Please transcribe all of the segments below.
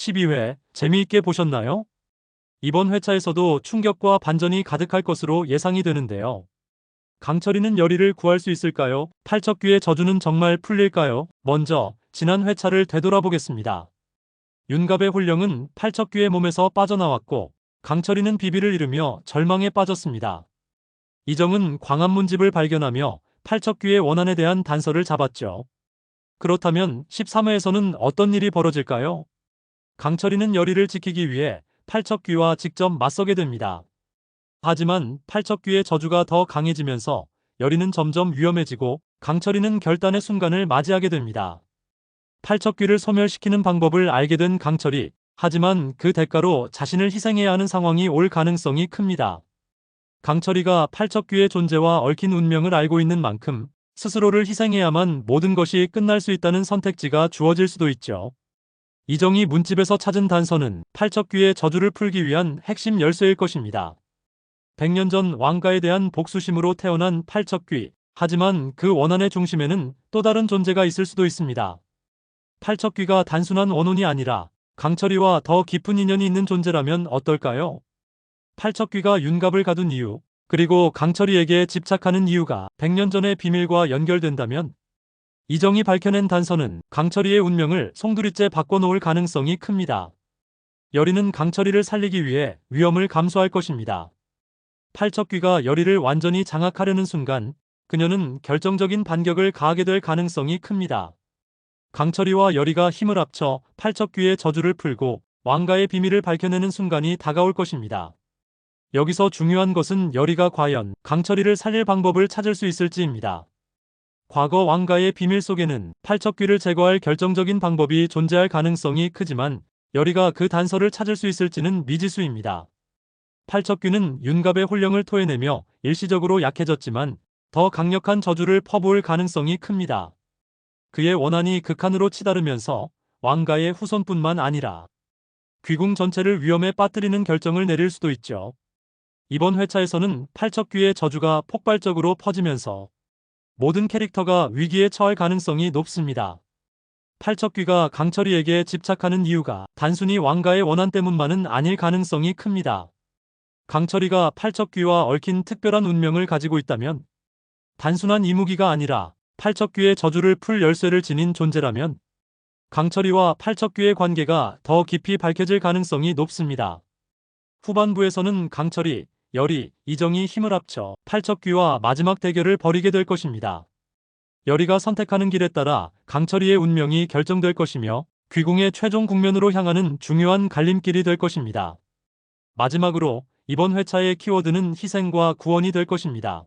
12회 재미있게 보셨나요? 이번 회차에서도 충격과 반전이 가득할 것으로 예상이 되는데요. 강철이는 열의를 구할 수 있을까요? 팔척귀의 저주는 정말 풀릴까요? 먼저 지난 회차를 되돌아보겠습니다. 윤갑의 혼령은 팔척귀의 몸에서 빠져나왔고 강철이는 비비를 잃으며 절망에 빠졌습니다. 이정은 광안문 집을 발견하며 팔척귀의 원한에 대한 단서를 잡았죠. 그렇다면 13회에서는 어떤 일이 벌어질까요? 강철이는 열의를 지키기 위해 팔척귀와 직접 맞서게 됩니다. 하지만 팔척귀의 저주가 더 강해지면서 열의는 점점 위험해지고 강철이는 결단의 순간을 맞이하게 됩니다. 팔척귀를 소멸시키는 방법을 알게 된 강철이 하지만 그 대가로 자신을 희생해야 하는 상황이 올 가능성이 큽니다. 강철이가 팔척귀의 존재와 얽힌 운명을 알고 있는 만큼 스스로를 희생해야만 모든 것이 끝날 수 있다는 선택지가 주어질 수도 있죠. 이정이 문집에서 찾은 단서는 팔척귀의 저주를 풀기 위한 핵심 열쇠일 것입니다. 100년 전 왕가에 대한 복수심으로 태어난 팔척귀. 하지만 그 원한의 중심에는 또 다른 존재가 있을 수도 있습니다. 팔척귀가 단순한 원혼이 아니라 강철이와 더 깊은 인연이 있는 존재라면 어떨까요? 팔척귀가 윤갑을 가둔 이유, 그리고 강철이에게 집착하는 이유가 100년 전의 비밀과 연결된다면 이정이 밝혀낸 단서는 강철이의 운명을 송두리째 바꿔놓을 가능성이 큽니다. 열이는 강철이를 살리기 위해 위험을 감수할 것입니다. 팔척귀가 열이를 완전히 장악하려는 순간 그녀는 결정적인 반격을 가하게 될 가능성이 큽니다. 강철이와 열이가 힘을 합쳐 팔척귀의 저주를 풀고 왕가의 비밀을 밝혀내는 순간이 다가올 것입니다. 여기서 중요한 것은 열이가 과연 강철이를 살릴 방법을 찾을 수 있을지입니다. 과거 왕가의 비밀 속에는 팔척귀를 제거할 결정적인 방법이 존재할 가능성이 크지만 열이가 그 단서를 찾을 수 있을지는 미지수입니다. 팔척귀는 윤갑의 혼령을 토해내며 일시적으로 약해졌지만 더 강력한 저주를 퍼부을 가능성이 큽니다. 그의 원한이 극한으로 치달으면서 왕가의 후손뿐만 아니라 귀궁 전체를 위험에 빠뜨리는 결정을 내릴 수도 있죠. 이번 회차에서는 팔척귀의 저주가 폭발적으로 퍼지면서 모든 캐릭터가 위기에 처할 가능성이 높습니다. 팔척귀가 강철이에게 집착하는 이유가 단순히 왕가의 원한 때문만은 아닐 가능성이 큽니다. 강철이가 팔척귀와 얽힌 특별한 운명을 가지고 있다면 단순한 이무기가 아니라 팔척귀의 저주를 풀 열쇠를 지닌 존재라면 강철이와 팔척귀의 관계가 더 깊이 밝혀질 가능성이 높습니다. 후반부에서는 강철이 열이, 이정이 힘을 합쳐 팔척귀와 마지막 대결을 벌이게 될 것입니다. 열이가 선택하는 길에 따라 강철이의 운명이 결정될 것이며 귀궁의 최종 국면으로 향하는 중요한 갈림길이 될 것입니다. 마지막으로 이번 회차의 키워드는 희생과 구원이 될 것입니다.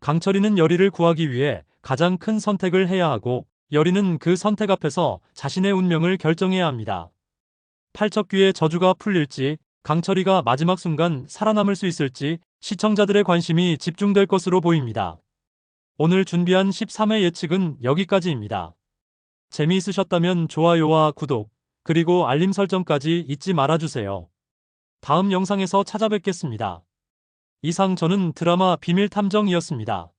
강철이는 열이를 구하기 위해 가장 큰 선택을 해야 하고 열이는 그 선택 앞에서 자신의 운명을 결정해야 합니다. 팔척귀의 저주가 풀릴지 강철이가 마지막 순간 살아남을 수 있을지 시청자들의 관심이 집중될 것으로 보입니다. 오늘 준비한 13회 예측은 여기까지입니다. 재미있으셨다면 좋아요와 구독, 그리고 알림 설정까지 잊지 말아주세요. 다음 영상에서 찾아뵙겠습니다. 이상 저는 드라마 비밀탐정이었습니다.